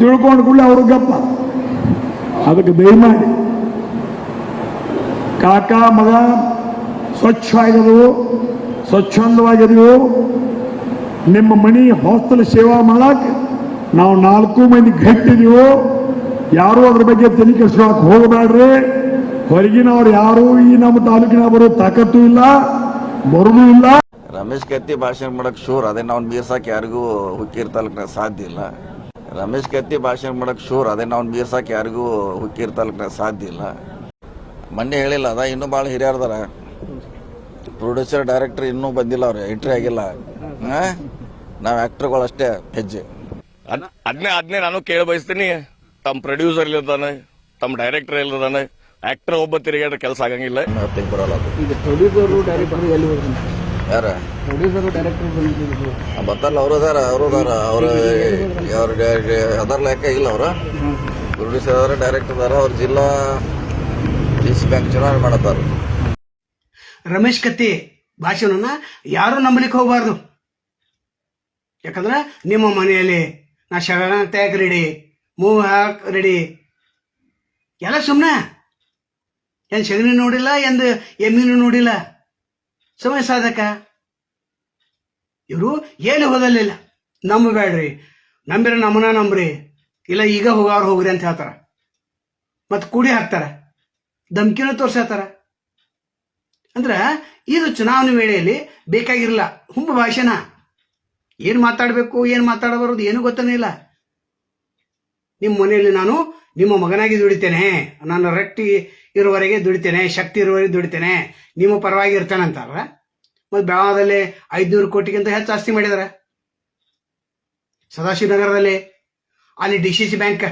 ತಿಳ್ಕೊಂಡು ಕೂಡ ಅವರು ಗಪ್ಪ. ಅದಕ್ಕೆ ದಯಮಾಡಿ. ಕಾಕ, ಮಗ, ಸ್ವಚ್ಛ ಆಗಿದವು ಸ್ವಚ್ಛಂದವಾಗಿದೆವು ನಿಮ್ಮ ಮನಿ ಹಾಸ್ಟೆಲ್ ಸೇವಾ ಮಾಡಕ್ಕೆ ನಾವು ನಾಲ್ಕು ಮಂದಿ ಗಟ್ಟಿದೀವು. ಯಾರು ಅದ್ರ ಬಗ್ಗೆ ತಲೆ ಕೆಡಿಸ್ಕೊಳಕ್ ಹೋಗಬೇಡ್ರಿ. ಹೊರಗಿನವ್ರು ಯಾರು ಈ ನಮ್ಮ ತಾಲೂಕಿನ ಬರೋ ತಾಕತ್ತು ಇಲ್ಲ, ಬರೋದು ಇಲ್ಲ. ರಮೇಶ್ ಕತ್ತಿ ಭಾಷಣ ಮಾಡಕ್ ಶೂರ್. ಅದೇ ನಾವು ಮೀರ್ಸಕ್ ಯಾರಿಗೂ ಹುಕ್ಕೀರ್ ತಾಲೂಕಿನ ಸಾಧ್ಯ ಇಲ್ಲ. ರಮೇಶ್ ಕತ್ತಿ ಭಾಷಣ ಮಾಡಕ್ಕೆ ಶೂರ್ ಅದೇ ನಾವು ಮೀರ್ಸಾಕ್ ಯಾರಿಗೂ ಹುಕ್ಕೀರ್ ತಾಲೂಕ್ನಾಗ ಸಾಧ್ಯ ಇಲ್ಲ. ಮೊನ್ನೆ ಹೇಳಿಲ್ಲ ಅದ ಇನ್ನೂ ಭಾಳ ಹಿರಿಯರ್ದಾರ ಪ್ರೊಡ್ಯೂಸರ್ ಡೈರೆಕ್ಟರ್ ಇನ್ನೂ ಬಂದಿಲ್ಲ ಅವ್ರು ಎಂಟ್ರಿ ಆಗಿಲ್ಲ. ನಾವು ಆಕ್ಟರ್ಗಳು ಅಷ್ಟೇ ಹೆಜ್ಜೆ. ಅದ್ ಅದನ್ನೇ ಅದನ್ನೇ ನಾನು ಕೇಳ ಬಯಸ್ತೀನಿ. ತಮ್ಮ ಪ್ರೊಡ್ಯೂಸರ್ ಇಲ್ಲದಾನೆ ತಮ್ಮ ಡೈರೆಕ್ಟರ್ ಇಲ್ಲದಾನೆ ಆಕ್ಟರ್ ಒಬ್ಬ ತಿರುಗಾಡ್ರೆ ಕೆಲಸ ಆಗಂಗಿಲ್ಲ. ಬರೋಲ್ಲ ಯಾರ? ಬತ್ತಲ್ಲ ಅವರು ಅದಾರ ಅವರು ಅದಾರ. ಅವ್ರ ಅವ್ರ ಅದರ ಲೆಕ್ಕ ಇಲ್ಲ ಅವರು. ಪ್ರೊಡ್ಯೂಸರ್ ಅದಾರ ಡೈರೆಕ್ಟರ್ ಅದಾರ, ಅವ್ರ ಜಿಲ್ಲಾ ಡಿ ಸಿ ಬ್ಯಾಂಕ್ ಚುನಾವಣೆ ಮಾಡತ್ತಾರ. ರಮೇಶ್ ಕತ್ತಿ ಭಾಷಣನ ಯಾರು ನಂಬಲಿಕ್ಕೆ ಹೋಗಬಾರ್ದು. ಯಾಕಂದ್ರೆ ನಿಮ್ಮ ಮನೆಯಲ್ಲಿ ನಾ ಶರಣ ತ್ಯಾಗ ರೆಡಿ ಮೂವ್ ಹಾಕ್ ರೆಡಿ. ಎಲ್ಲ ಸುಮ್ಮನೆ ಏನು ಸಗಣಿ ನೋಡಿಲ್ಲ ಎಂದು ಎಮ್ಮಿನೂ ನೋಡಿಲ್ಲ. ಸಮಯ ಸಾಧಕ? ಇವರು ಏನು ಹೋದಲ್ಲಿಲ್ಲ. ನಂಬಬೇಡ್ರಿ. ನಂಬಿರ ನಮ್ಮನ ನಂಬ್ರಿ. ಇಲ್ಲ ಈಗ ಹೋಗೋರು ಹೋಗ್ರಿ ಅಂತ ಹೇಳ್ತಾರ. ಮತ್ತು ಕೂಡಿ ಹಾಕ್ತಾರ. ಧಮ್ಕಿನೂ ತೋರ್ಸತ್ತಾರ ಅಂದ್ರೆ ಇದು ಚುನಾವಣೆ ವೇಳೆಯಲ್ಲಿ ಬೇಕಾಗಿರಲ್ಲ. ಹುಂಬ ಭಾಷಣ ಏನು ಮಾತಾಡಬೇಕು, ಏನು ಮಾತಾಡಬಾರದು, ಏನು ಗೊತ್ತನೇ ಇಲ್ಲ. ನಿಮ್ಮ ಮನೆಯಲ್ಲಿ ನಾನು ನಿಮ್ಮ ಮಗನಾಗಿ ದುಡಿತೇನೆ. ನನ್ನ ರಟ್ಟಿ ಇರುವವರೆಗೆ ದುಡಿತೇನೆ, ಶಕ್ತಿ ಇರುವವರೆಗೆ ದುಡಿತೇನೆ, ನಿಮ್ಮ ಪರವಾಗಿ ಇರ್ತೇನೆ ಅಂತಾರ ಮತ್ತು ಬೆಳಗಾವದಲ್ಲಿ ಐದುನೂರು ಕೋಟಿಗಿಂತ ಹೆಚ್ಚು ಆಸ್ತಿ ಮಾಡಿದಾರೆ. ಸದಾಶಿವನಗರದಲ್ಲಿ, ಅಲ್ಲಿ ಡಿ ಸಿ ಸಿ ಬ್ಯಾಂಕ್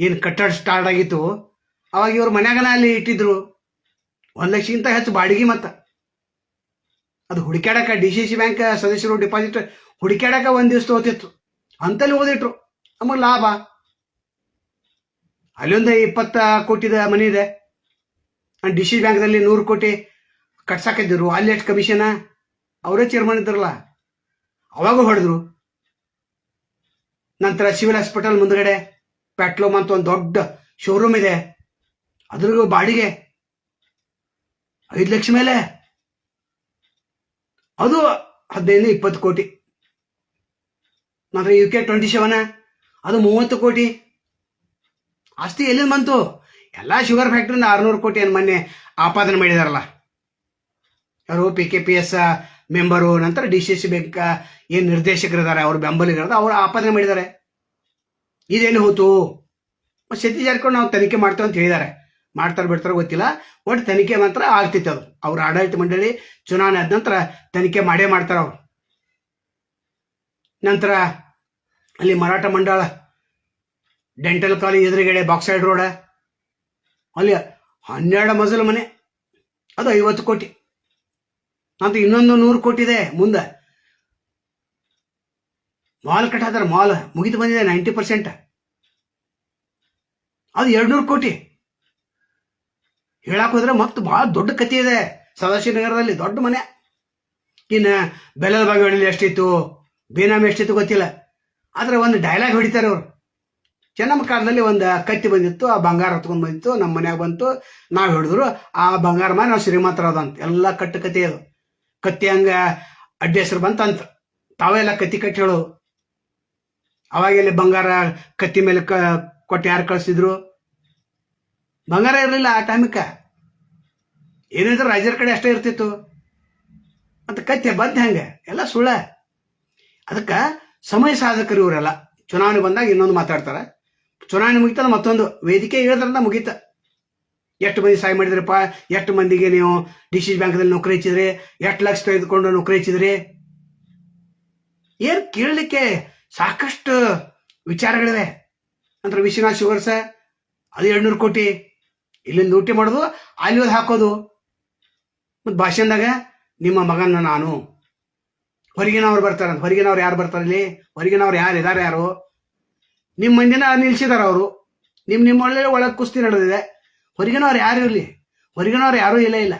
ಏನು ಕಟ್ಟಡ ಸ್ಟಾರ್ಟ್ ಆಗಿತ್ತು, ಅವಾಗ ಇವ್ರ ಮನ್ಯಾಗನ ಅಲ್ಲಿ ಇಟ್ಟಿದ್ರು. ಒಂದು ಲಕ್ಷಕ್ಕಿಂತ ಹೆಚ್ಚು ಬಾಡಿಗೆ ಮತ್ತ. ಅದು ಹುಡುಕ್ಯಾಡಕ ಡಿ ಸಿ ಸಿ ಬ್ಯಾಂಕ್ ಸದಸ್ಯರು ಡಿಪಾಸಿಟ್ ಹುಡುಕ್ಯಾಡಕ ಒಂದು ದಿವಸ ತಗೋತಿತ್ತು ಅಂತಲ್ಲಿ ಓದಿಟ್ರು. ನಮಗೆ ಲಾಭ. ಅಲ್ಲೊಂದು ಇಪ್ಪತ್ತ ಕೋಟಿದ ಮನೆ ಇದೆ. ಡಿ ಸಿ ಬ್ಯಾಂಕ್ದಲ್ಲಿ ನೂರು ಕೋಟಿ ಕಟ್ಸಾಕಿದ್ರು. ಅಲ್ಲಿ ಎಷ್ಟು ಕಮಿಷನ ಅವರೇ ಚೇರ್ಮನ್ ಇದ್ರಲ್ಲ ಅವಾಗ ಹೊಡೆದ್ರು. ನಂತರ ಸಿವಿಲ್ ಹಾಸ್ಪಿಟಲ್ ಮುಂದ್ಗಡೆ ಪೆಟ್ರೋಮ್ ಅಂತ ಒಂದು ದೊಡ್ಡ ಶೋರೂಮ್ ಇದೆ. ಅದ್ರಿಗೂ ಬಾಡಿಗೆ ಐದು ಲಕ್ಷ ಮೇಲೆ. ಅದು ಹದಿನೈದು ಇಪ್ಪತ್ತು ಕೋಟಿ. ನಂತರ ಯು ಕೆ ಟ್ವೆಂಟಿ ಸೆವೆನ್ ಅದು ಮೂವತ್ತು ಕೋಟಿ. ಆಸ್ತಿ ಎಲ್ಲಿಂದ ಬಂತು? ಎಲ್ಲ ಶುಗರ್ ಫ್ಯಾಕ್ಟ್ರಿಂದ ಆರುನೂರು ಕೋಟಿ ಏನು ಮೊನ್ನೆ ಆಪಾದನೆ ಮಾಡಿದಾರಲ್ಲ. ಯಾರು P K P S member ನಂತರ ಡಿ ಸಿ ಸಿ ಬ್ಯಾಂಕ್ ಏನು ನಿರ್ದೇಶಕರಿದ್ದಾರೆ, ಅವ್ರ ಬೆಂಬಲಿಗರದ ಅವರು ಆಪಾದನೆ ಮಾಡಿದ್ದಾರೆ. ಇದೇನು ಹೋತು? ಸತೀಶ್ ಜಾರಕಿಹೊಳಿ ನಾವು ತನಿಖೆ ಮಾಡ್ತೇವೆ ಅಂತ ಹೇಳಿದ್ದಾರೆ. ಮಾಡ್ತಾರೆ ಬಿಡ್ತಾರೆ ಗೊತ್ತಿಲ್ಲ. ಒಟ್ಟು ತನಿಖೆ ಮಾತ್ರ ಆಗ್ತಿತ್ತು ಅದು. ಅವ್ರ ಆಡಳಿತ ಮಂಡಳಿ ಚುನಾವಣೆ ಆದ ನಂತರ ತನಿಖೆ ಮಾಡೇ ಮಾಡ್ತಾರೆ ಅವ್ರು. ನಂತರ ಅಲ್ಲಿ ಮರಾಠ ಮಂಡಳ ಡೆಂಟಲ್ ಕಾಲೇಜ್ ಎದುರುಗಡೆ ಬಾಕ್ಸೈಡ್ ರೋಡ ಅಲ್ಲಿ ಹನ್ನೆರಡು ಮಜಲು ಮನೆ. ಅದು ಐವತ್ತು ಕೋಟಿ. ಅಂತ ಇನ್ನೊಂದು ನೂರು ಕೋಟಿ ಇದೆ ಮುಂದೆ. ಮಾಲ್ ಕಟ್ಟಾದ್ರೆ ಮಾಲ್ ಮುಗಿದು ಬಂದಿದೆ ನೈಂಟಿ ಪರ್ಸೆಂಟ್. ಅದು ಎರಡ್ನೂರು ಕೋಟಿ. ಹೇಳಕ್ ಹೋದ್ರೆ ಮತ್ತೆ ಬಹಳ ದೊಡ್ಡ ಕಥೆ ಇದೆ ಸದಾಶಿವನಗರದಲ್ಲಿ, ದೊಡ್ಡ ಮನೆ. ಇನ್ನು ಬೆಲ್ಲದ ಬಾಗೇವಾಡಿಲಿ ಎಷ್ಟಿತ್ತು, ಬೇನಾಮಿ ಎಷ್ಟಿತ್ತು ಗೊತ್ತಿಲ್ಲ. ಆದ್ರೆ ಒಂದು ಡೈಲಾಗ್ ಹೊಡಿತಾರೆ ಅವರು. ಚೆನ್ನಮ್ಮ ಕಾಲದಲ್ಲಿ ಒಂದು ಕತ್ತಿ ಬಂದಿತ್ತು, ಆ ಬಂಗಾರ ಹತ್ಕೊಂಡು ಬಂದಿತ್ತು, ನಮ್ಮ ಮನ್ಯಾಗ ಬಂತು, ನಾವು ಹಿಡಿದ್ರು, ಆ ಬಂಗಾರ ಮಾಡಿ ನಾವು ಶ್ರೀಮಂತರದಂತ ಎಲ್ಲ ಕಟ್ಟು ಕತೆ ಅದು. ಕತ್ತಿ ಹಂಗ ಅಡ್ಡಿ ಹೆಸರು ಬಂತಂತ. ತಾವೆಲ್ಲ ಕತ್ತಿ ಕಟ್ಟಿ ಹೇಳೋದು. ಅವಾಗೆಲ್ಲಿ ಬಂಗಾರ ಕತ್ತಿ ಮೇಲೆ ಕ, ಕೊಟ್ಟು ಯಾರು ಕಳಿಸಿದ್ರು? ಬಂಗಾರ ಇರಲಿಲ್ಲ ಆ ಟೈಮಕ್ಕೆ ಏನಿದ್ರು ರಾಜರ ಕಡೆ ಅಷ್ಟೇ ಇರ್ತಿತ್ತು. ಅಂತ ಕತ್ತೆ ಬಂತ ಹೆಂಗೆ? ಎಲ್ಲ ಸುಳ್ಳ. ಅದಕ್ಕೆ ಸಮಯ ಸಾಧಕರು ಇವರೆಲ್ಲ. ಚುನಾವಣೆ ಬಂದಾಗ ಇನ್ನೊಂದು ಮಾತಾಡ್ತಾರೆ. ಚುನಾವಣೆ ಮುಗಿತಲ್ಲ ಮತ್ತೊಂದು ವೇದಿಕೆ ಹೇಳಿದ್ರಂತ ಮುಗೀತ. ಎಷ್ಟು ಮಂದಿ ಸಹಾಯ ಮಾಡಿದ್ರಪ್ಪ? ಎಷ್ಟು ಮಂದಿಗೆ ನೀವು ಡಿ ಸಿ ಬ್ಯಾಂಕ್ದಲ್ಲಿ ನೌಕರಿ ಹಚ್ಚಿದ್ರಿ? ಎಷ್ಟು ಲಕ್ಷ ತೆಗೆದುಕೊಂಡು ನೌಕರಿ ಹಚ್ಚಿದ್ರಿ? ಏನು ಕೇಳಲಿಕ್ಕೆ ಸಾಕಷ್ಟು ವಿಚಾರಗಳಿವೆ. ನಂತರ ವಿಶ್ವನಾಥ್ ಶುಗರ್ಸ ಅದು ಎರಡ್ನೂರು ಕೋಟಿ. ಇಲ್ಲಿಂದ ಊಟಿ ಮಾಡೋದು, ಅಲ್ಲಿ ಹೋದ್ ಹಾಕೋದು. ಮತ್ತು ಭಾಷಣದಾಗ ನಿಮ್ಮ ಮಗನ ನಾನು. ಹೊರಗಿನವ್ರು ಬರ್ತಾರಂತ. ಹೊರಗಿನವ್ರು ಯಾರು ಬರ್ತಾರೆ ಇಲ್ಲಿ? ಹೊರಗಿನವ್ರು ಯಾರು ಇದ್ದಾರೆ ಯಾರು? ನಿಮ್ಮ ಮಂದಿನ ನಿಲ್ಸಿದಾರೆ ಅವರು. ನಿಮ್ಮ ನಿಮ್ಮ ಒಳ್ಳೆ ಒಳಗೆ ಕುಸ್ತಿ ನಡೆದಿದೆ. ಹೊರಗಿನವ್ರು ಯಾರು ಇರಲಿ? ಹೊರಗಿನವ್ರು ಯಾರೂ ಇಲ್ಲ ಇಲ್ಲ.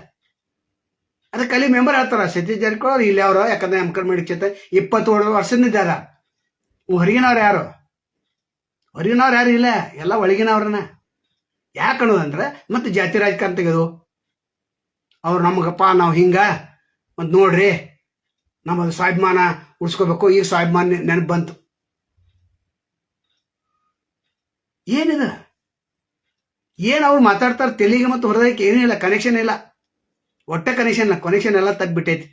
ಅದಕ್ಕೆ ಅಲ್ಲಿ ಮೆಂಬರ್ ಹೇಳ್ತಾರೆ ಸತೀಶ್ ಜಾರಕಿಹೊಳಿ ಅವ್ರು ಇಲ್ಲಿ ಅವರು. ಯಾಕಂದ್ರೆ ನಮ್ಮ ಕರ್ನಾಟಕ ಕ್ಷೇತ್ರ ಇಪ್ಪತ್ತು ವರ್ಷದಿಂದ ಹೊರಗಿನವ್ರು ಯಾರು? ಹೊರಗಿನವ್ರು ಯಾರು ಇಲ್ಲ. ಎಲ್ಲ ಒಳಗಿನವ್ರನ್ನ. ಯಾಕೆ ಅನ್ನೋದಂದ್ರೆ ಮತ್ತೆ ಜಾತಿ ರಾಜಕಾರಣ ತೆಗೆದು. ಅವ್ರು ನಮಗಪ್ಪ, ನಾವು ಹಿಂಗ. ಮತ್ತು ನೋಡ್ರಿ. ನಮ್ಮದು ಸ್ವಾಭಿಮಾನ ಉಳಿಸ್ಕೋಬೇಕು. ಈಗ ಸ್ವಾಭಿಮಾನ ನೆನಪು ಬಂತು. ಏನಿದೆ? ಏನು ಅವ್ರು ಮಾತಾಡ್ತಾರೆ ತೆಲಿಗೆ ಮತ್ತು ಹೊರದಕ್ಕೆ ಏನೂ ಇಲ್ಲ ಕನೆಕ್ಷನ್ ಇಲ್ಲ. ಒಟ್ಟ ಕನೆಕ್ಷನ್ ಇಲ್ಲ ಕನೆಕ್ಷನ್ ಎಲ್ಲ ತಗ್ಬಿಟ್ಟೈತಿ.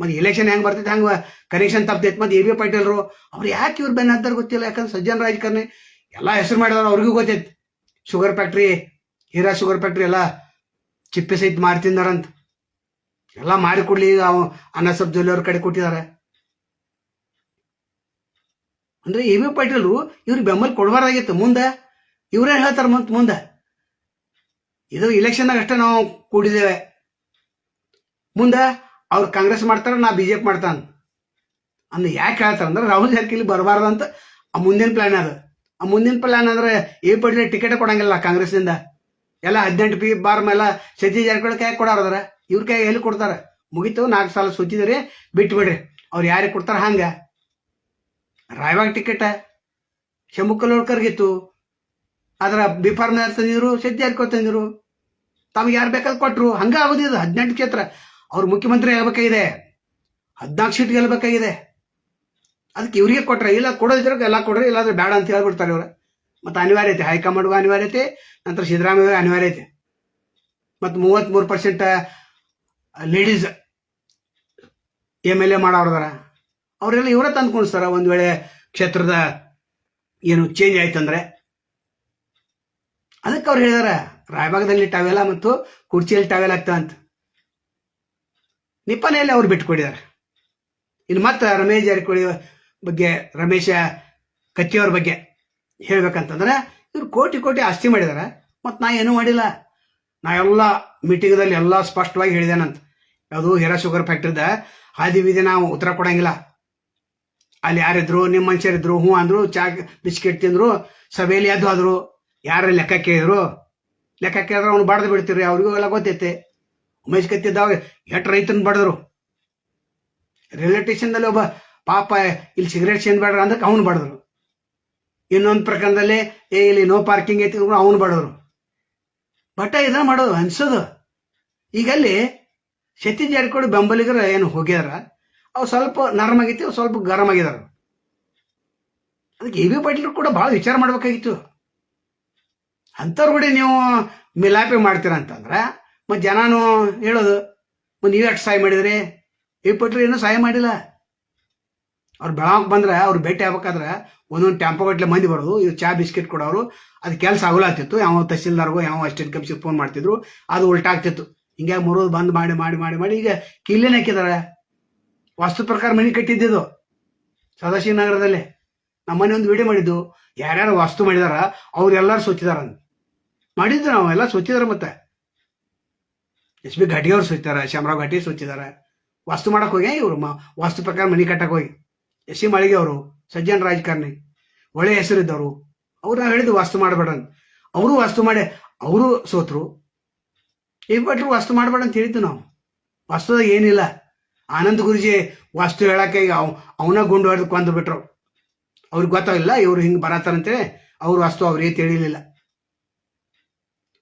ಮತ್ತು ಎಲೆಕ್ಷನ್ ಹೆಂಗೆ ಬರ್ತೈತೆ, ಹಂಗೆ ಕನೆಕ್ಷನ್ ತಪ್ಪತೈತಿ ಮತ್ತು ಎ ಬಿ ಪಾಟೀಲ್ರು ಅವ್ರು ಯಾಕೆ ಇವ್ರು ಬೆನ್ನ ಗೊತ್ತಿಲ್ಲ. ಯಾಕಂದ್ರೆ ಸಜ್ಜನ್ ರಾಜಕಾರಣಿ ಎಲ್ಲ ಹೆಸರು ಮಾಡಿದಾರೆ, ಅವ್ರಿಗೂ ಗೊತ್ತೈತೆ. Sugar factory Hira sugar factory ಎಲ್ಲ ಚಿಪ್ಪೆ ಸಹಿತ ಮಾರಿ ತಿಂದಾರಂತ. ಎಲ್ಲ ಮಾಡಿಕೊಡ್ಲಿ ಅವ ಅನ್ನ ಸಬ್ ಜೊಲ್ಲೆ ಅವ್ರ ಕಡೆ ಕೊಟ್ಟಿದ್ದಾರೆ ಅಂದ್ರೆ ಎ ಬಿ ಪಾಟೀಲ್ರು ಇವ್ರಿಗೆ ಬೆಂಬಲ ಕೊಡಬಾರ್ದಾಗಿತ್ತು. ಮುಂದೆ ಇವರೇ ಹೇಳ್ತಾರೆ ಮತ್ತೆ ಮುಂದೆ. ಇದು ಇಲೆಕ್ಷನ್ದಾಗ ಅಷ್ಟೇ ನಾವು ಕೂಡಿದ್ದೇವೆ. ಮುಂದೆ ಅವ್ರು ಕಾಂಗ್ರೆಸ್ ಮಾಡ್ತಾರೆ, ನಾ ಬಿ ಜೆ ಪಿ ಮಾಡ್ತಾನೆ ಅಂದ್ರೆ ಯಾಕೆ ಹೇಳ್ತಾರೆ ಅಂದ್ರೆ ರಾಹುಲ್ ಜಾರಕಿಹೊಳಿ ಬರಬಾರ್ದು ಅಂತ ಆ ಮುಂದಿನ ಪ್ಲಾನ್ ಅದು. ಆ ಮುಂದಿನ ಪ್ಲಾನ್ ಅಂದ್ರೆ ಎ ಪಟೇಲ್ ಟಿಕೆಟ್ ಕೊಡಂಗಿಲ್ಲ ಕಾಂಗ್ರೆಸ್ನಿಂದ ಎಲ್ಲ ಹದಿನೆಂಟು ಪಿ ಬಾರ್ ಮೇಲೆ ಸತೀಶ್ ಜಾರಕಿಹೊಳಿ ಕೈ ಕೊಡಾರದಾರ ಇವ್ರ ಕೈ ಎಲ್ಲಿ ಕೊಡ್ತಾರೆ? ಮುಗೀತು, ನಾಲ್ಕು ಸಾಲ ಸುತ್ತಿದ್ರಿ ಬಿಟ್ಟು ಬಿಡ್ರಿ ಅವ್ರು ಯಾರಿಗೆ ಕೊಡ್ತಾರ ಹಂಗ? ರಾಯಬಾಗ್ ಟಿಕೆಟ್ ಶಂಭುಕಲ್ಲೋಳ್ಕರ್ಗಿತ್ತು ಅದರ ಬಿಫಾರ್ ಫಾರ್ಮ್ ಯಾರು ತಂದಿದ್ರು ಜಾರಕಿಹೊಳಿ ತಂದಿದ್ರು. ತಮಗೆ ಯಾರು ಬೇಕಾದ್ರೆ ಕೊಟ್ಟರು ಹಂಗ ಆಗೋದಿಲ್ಲ ಹದಿನೆಂಟು ಕ್ಷೇತ್ರ. ಅವ್ರು ಮುಖ್ಯಮಂತ್ರಿ ಆಗಬೇಕಾಗಿದೆ. ಹದಿನಾಲ್ಕು ಸೀಟ್ ಗೆಲ್ಲಬೇಕಾಗಿದೆ ಅದಕ್ಕೆ ಇವರಿಗೆ ಕೊಟ್ರೆ, ಇಲ್ಲ ಕೊಡೋದಿದ್ರೆ ಎಲ್ಲ ಕೊಡ್ರಿ, ಇಲ್ಲಾಂದ್ರೆ ಬೇಡ ಅಂತ ಹೇಳ್ಬಿಡ್ತಾರೆ ಇವ್ರು. ಮತ್ತು ಅನಿವಾರ್ಯತೆ. ಹೈಕಮಾಂಡ್ಗೂ ಅನಿವಾರ್ಯತೆ, ನಂತರ ಸಿದ್ದರಾಮಯ್ಯ ಅನಿವಾರ್ಯತೆ. ಮತ್ತು ಮೂವತ್ತ್ಮೂರು percent ladies M L A ಮಾಡೋರ್ದಾರ ಅವರೆಲ್ಲ ಇವರೇ ತಂದು ಕುಣಿಸ್ತಾರೆ ಒಂದು ವೇಳೆ ಕ್ಷೇತ್ರದ ಏನು ಚೇಂಜ್ ಆಯ್ತಂದ್ರೆ. ಅದಕ್ಕೆ ಅವ್ರು ಹೇಳಿದಾರೆ ರಾಯಭಾಗದಲ್ಲಿ ಟವೆಲ ಮತ್ತು ಕುರ್ಚಿಯಲ್ಲಿ ಟವೆಲ್ ಆಗ್ತಾ ಅಂತ. ನಿಪ್ಪನೆಯಲ್ಲಿ ಅವ್ರು ಬಿಟ್ಕೊಡಿದ್ದಾರೆ ಇನ್ನು ಮತ್ತೆ ರಮೇಶ್ ಜಾರಕಿಹೊಳಿ ಬಗ್ಗೆ, ರಮೇಶ ಕತ್ತಿಯವ್ರ ಬಗ್ಗೆ ಹೇಳ್ಬೇಕಂತಂದ್ರೆ, ಇವ್ರು ಕೋಟಿ ಕೋಟಿ ಆಸ್ತಿ ಮಾಡಿದ್ದಾರೆ. ಮತ್ತು ನಾ ಏನೂ ಮಾಡಿಲ್ಲ. ನಾ ಎಲ್ಲ ಮೀಟಿಂಗ್ದಲ್ಲಿ ಎಲ್ಲ ಸ್ಪಷ್ಟವಾಗಿ ಹೇಳಿದೇನಂತ ಯಾವುದು ಹೀರಾ ಶುಗರ್ ಫ್ಯಾಕ್ಟ್ರಿದ ಹಾದಿ ಬೀದಿ ನಾವು ಉತ್ತರ ಕೊಡಂಗಿಲ್ಲ. ಅಲ್ಲಿ ಯಾರಿದ್ರು ನಿಮ್ಮ ಮನುಷ್ಯರಿದ್ರು, ಹ್ಞೂ ಅಂದರು, ಚಾ, ಬಿಸ್ಕೆಟ್ ತಿಂದರು, ಸಭೆಯಲ್ಲಿ ಎದ್ದು ಹೋದ್ರು ಯಾರು ಲೆಕ್ಕ ಕೇಳಿದ್ರು, ಲೆಕ್ಕ ಕೇಳಿದ್ರೆ ಅವ್ನು ಬಡ್ದು ಬಿಡ್ತೀರಿ ಅವ್ರಿಗೂ ಎಲ್ಲ ಗೊತ್ತೈತೆ. ಉಮೇಶ್ ಕತ್ತಿದ್ದಾಗ ಎಟ್ ರೈತನ ಬಡದ್ರು. ರೈಲ್ವೆ ಸ್ಟೇಷನ್ದಲ್ಲಿ ಒಬ್ಬ ಪಾಪ ಇಲ್ಲಿ ಸಿಗರೇಟ್ ಸೇನ್ಬೇಡ್ರ ಅಂದ್ರೆ ಅವ್ನು ಬಡದ್ರು. ಇನ್ನೊಂದು ಪ್ರಕರಣದಲ್ಲಿ ಏ, ಇಲ್ಲಿ ನೋ ಪಾರ್ಕಿಂಗ್ ಐತಿ ಅವ್ನು ಬಡದ್ರು. ಬಟ್ ಇದನ್ನ ಮಾಡೋದು ಅನ್ಸೋದು. ಈಗ ಅಲ್ಲಿ ಸತೀಶ್ ಜಾರಕಿಹೊಳಿ ಬೆಂಬಲಿಗರು ಏನು ಹೋಗ್ಯಾರ ಅವು ಸ್ವಲ್ಪ ನರಮ್ ಆಗೈತಿ ಸ್ವಲ್ಪ ಗರಮ್ ಆಗಿದಾರ. ಅದಕ್ಕೆ ಎ ಬಿ ಪಾಟೀಲ್ ಕೂಡ ಭಾಳ ವಿಚಾರ ಮಾಡ್ಬೇಕಾಗಿತ್ತು. ಅಂಥವ್ರು ಕೂಡ ನೀವು ಮಿಲಾಪಿ ಮಾಡ್ತೀರ ಅಂತಂದ್ರೆ, ಮತ್ತು ಜನನು ಹೇಳೋದು, ಮತ್ತು ನೀವು ಎಷ್ಟು ಸಹಾಯ ಮಾಡಿದ್ರಿ. ಈ ಪಟ್ರಿ ಏನೂ ಸಹಾಯ ಮಾಡಿಲ್ಲ. ಅವ್ರು ಬೆಳಗ್ಗೆ ಬಂದ್ರೆ, ಅವ್ರು ಭೇಟಿ ಆಗ್ಬೇಕಾದ್ರೆ ಒಂದೊಂದು ಗಟ್ಲೆ ಮಂದಿ ಬರೋದು. ಇದು ಚಾ, ಬಿಸ್ಕೆಟ್ ಕೊಡೋರು ಅದು ಕೆಲಸ ಆಗಲಾಗ್ತಿತ್ತು ಯಾವ ತಹಸೀಲ್ದಾರ್ಗೋ, ಯಾವ ಅಸ್ಟೇಟ್ ಕಮಿಷನ್ ಫೋನ್ ಮಾಡ್ತಿದ್ರು. ಅದು ಉಲ್ಟಾಗ್ತಿತ್ತು. ಹಿಂಗೆ ಮರೋದು ಬಂದ್ ಮಾಡಿ ಮಾಡಿ ಮಾಡಿ ಮಾಡಿ ಈಗ ಕಿಲ್ಲೇನೆ ಹಾಕಿದ್ದಾರೆ ವಾಸ್ತು ಪ್ರಕಾರ ಮನೆ ಕಟ್ಟಿದ್ದಿದ್ದು ಸದಾಶಿವನಗರದಲ್ಲಿ. ನಮ್ಮ ಮನೆ ಒಂದು ವಿಡಿಯೋ ಮಾಡಿದ್ದು. ಯಾರ್ಯಾರು ವಾಸ್ತು ಮಾಡಿದಾರ, ಅವ್ರೆಲ್ಲರೂ ಸ್ವಚ್ಛದಾರ ನಾವು, ಎಲ್ಲ ಸ್ವಚ್ಛದಾರ ಮತ್ತೆ. ಎಸ್ ಬಿ ಘಾಟಿ ಅವ್ರು ಸ್ವಚ್ಛದಾರ ಶಾಮರಾವ್ ಘಾಟಿ ವಾಸ್ತು ಮಾಡಕ್ ಹೋಗಿ, ಇವರು ವಾಸ್ತು ಪ್ರಕಾರ ಮನೆ ಕಟ್ಟಕ್ ಹೋಗಿ. ಎಸ್ ಸಿ ಮಾಳಿಗೆ ಅವರು, ಸಜ್ಜನ್ ರಾಜಕಾರಣಿ. ಒಳ್ಳೆ ಹೆಸರಿದ್ದವರು. ಅವ್ರು ನಾವು ಹೇಳಿದ್ದು ವಾಸ್ತು ಮಾಡಬೇಡ ಅಂತ. ಅವರು ವಾಸ್ತು ಮಾಡಿ, ಅವರು ಸೋತರು. ಈ ವಾಸ್ತು ಮಾಡಬೇಡ ಅಂತ ಹೇಳಿದ್ದು ನಾವು. ವಾಸ್ತುದಾಗ ಏನಿಲ್ಲ. ಆನಂದ್ ಗುರುಜಿ ವಾಸ್ತು ಹೇಳಕ್ಕೆ ಈಗ ಅವ್, ಅವನ ಗುಂಡು ಹೊಡೆದು ಕೊಂದು ಬಿಟ್ರು ಅವ್ರಿಗೆ ಗೊತ್ತಾಗಿಲ್ಲ ಇವ್ರು ಹಿಂಗೆ ಬರತ್ತಾರಂತೇಳಿ. ಅವ್ರು ವಾಸ್ತು ಅವ್ರಿಗೆ ತಿಳಿಲಿಲ್ಲ.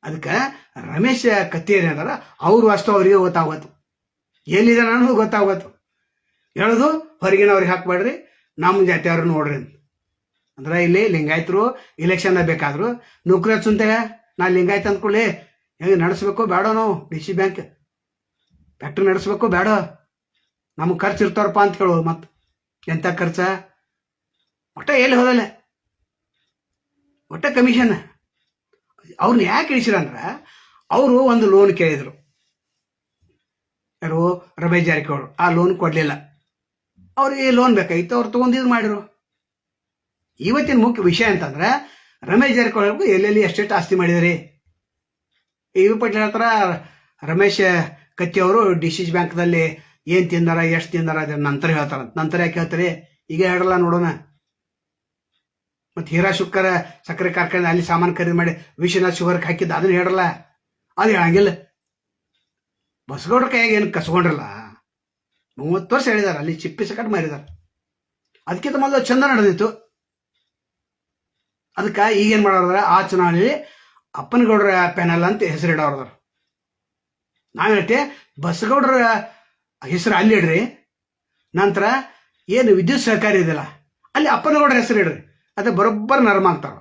ಅದಕ್ಕೆ ರಮೇಶ್ ಕತ್ತೇರಿ ಅದಾರ ಅವರು ಅಷ್ಟು ಅವರಿಗೆ ಗೊತ್ತಾಗೋತು ಎಲ್ಲಿದೆ ನಾನು ಗೊತ್ತಾಗೋತು ಹೇಳೋದು ಹೊರಗಿನವ್ರಿಗೆ ಹಾಕ್ಬೇಡ್ರಿ ನಮ್ಮ ಜಾತಿಯವ್ರು ನೋಡ್ರಿ ಅಂದ್ರೆ ಇಲ್ಲಿ ಲಿಂಗಾಯತರು ಇಲೆಕ್ಷನ್ ಬೇಕಾದ್ರು ನೌಕರಿ ಹಚ್ಚುಂತೇವೆ ನಾ ಲಿಂಗಾಯತ್ ಅಂದ್ಕೊಳ್ಳಿ ಹೆಂಗೆ ನಡೆಸ್ಬೇಕು ಬೇಡ ನಾವು ಡಿ ಸಿ ಬ್ಯಾಂಕ್. ಫ್ಯಾಕ್ಟ್ರಿ ನಡೆಸ್ಬೇಕು ಬೇಡ. ನಮ್ಗೆ ಖರ್ಚು ಇರ್ತಾರಪ್ಪ ಅಂತ ಕೇಳೋದು ಮತ್ತೆ. ಎಂಥ ಖರ್ಚ? ಒಟ್ಟ ಎಲ್ಲಿ ಹೋದಲ್ಲ ಒಟ್ಟ ಕಮಿಷನ್ ಅವ್ರನ್ನ ಯಾಕೆ ಇಳಿಸಿರಂದ್ರೆ ಅವರು ಒಂದು ಲೋನ್ ಕೇಳಿದರು. ಯಾರು? ರಮೇಶ್ ಜಾರಕಿಹೊಳಿ. ಆ ಲೋನ್ ಕೊಡಲಿಲ್ಲ. ಅವ್ರಿಗೆ ಲೋನ್ ಬೇಕಾಗಿತ್ತು, ಅವ್ರು ತೊಗೊಂಡು ಇದು ಮಾಡಿರು ಇವತ್ತಿನ ಮುಖ್ಯ ವಿಷಯ ಅಂತಂದ್ರೆ ರಮೇಶ್ ಜಾರಕಿಹೊಳಿ ಎಲ್ಲೆಲ್ಲಿ ಎಷ್ಟೆಷ್ಟು ಆಸ್ತಿ ಮಾಡಿದ್ರಿ? ಈ ವಿ ಪಟೇಲ್ ಹತ್ರ ರಮೇಶ್ ಕತ್ತಿ ಅವರು ಡಿ ಸಿ ಬ್ಯಾಂಕ್ದಲ್ಲಿ ಏನು ತಿಂದಾರ, ಎಷ್ಟು ತಿಂದಾರ ಅದ್ರ ನಂತರ ಹೇಳ್ತಾರಂತ. ನಂತರ ಯಾಕೆ ಹೇಳ್ತಾರೆ? ಈಗ ಹೇಳಲ್ಲ ನೋಡೋಣ. ಮತ್ತು ಹೀರಾ ಶುಕ್ಕರ ಸಕ್ಕರೆ ಕಾರ್ಖಾನೆ ಅಲ್ಲಿ ಸಾಮಾನು ಖರೀದಿ ಮಾಡಿ ವಿಶ್ವನಾಥ್ ಶುಗರ್ಗೆ ಹಾಕಿದ್ದು, ಅದನ್ನ ಹೇಳಲ್ಲ ಅದು ಹೇಳಂಗಿಲ್ಲ. ಬಸಗೌಡ್ರ ಕೈಯಾಗ ಏನು ಕಸ್ಕೊಂಡ್ರಲ್ಲ? ಮೂವತ್ತು ವರ್ಷ ಹೇಳಿದಾರೆ, ಅಲ್ಲಿ ಚಿಪ್ಪಿ ಸಕಟ್ ಮಾರಿದಾರೆ. ಅದಕ್ಕಿಂತ ಮೊದಲು ಚಂದ ನಡೆದಿತ್ತು. ಅದಕ್ಕೆ ಈಗೇನು ಮಾಡೋದ್ರ ಆ ಚುನಾವಣೆಯಲ್ಲಿ ಅಪ್ಪನಗೌಡರ ಪ್ಯಾನಲ್ ಅಂತ ಹೆಸರಿಡೋರ್ದಾರ. ನಾವು ಹೇಳ್ತೆ ಬಸಗೌಡರ ಹೆಸರು ಅಲ್ಲಿ ಇಡ್ರಿ, ನಂತರ ಏನು ವಿದ್ಯುತ್ ಸಹಕಾರಿ ಇದೆಯಲ್ಲ, ಅಲ್ಲಿ ಅಪ್ಪನಗೌಡರ ಹೆಸರು ಇಡ್ರಿ. ಅದು ಬರೋಬ್ಬರ ನರ್ಮ ಅಂತಾರೆ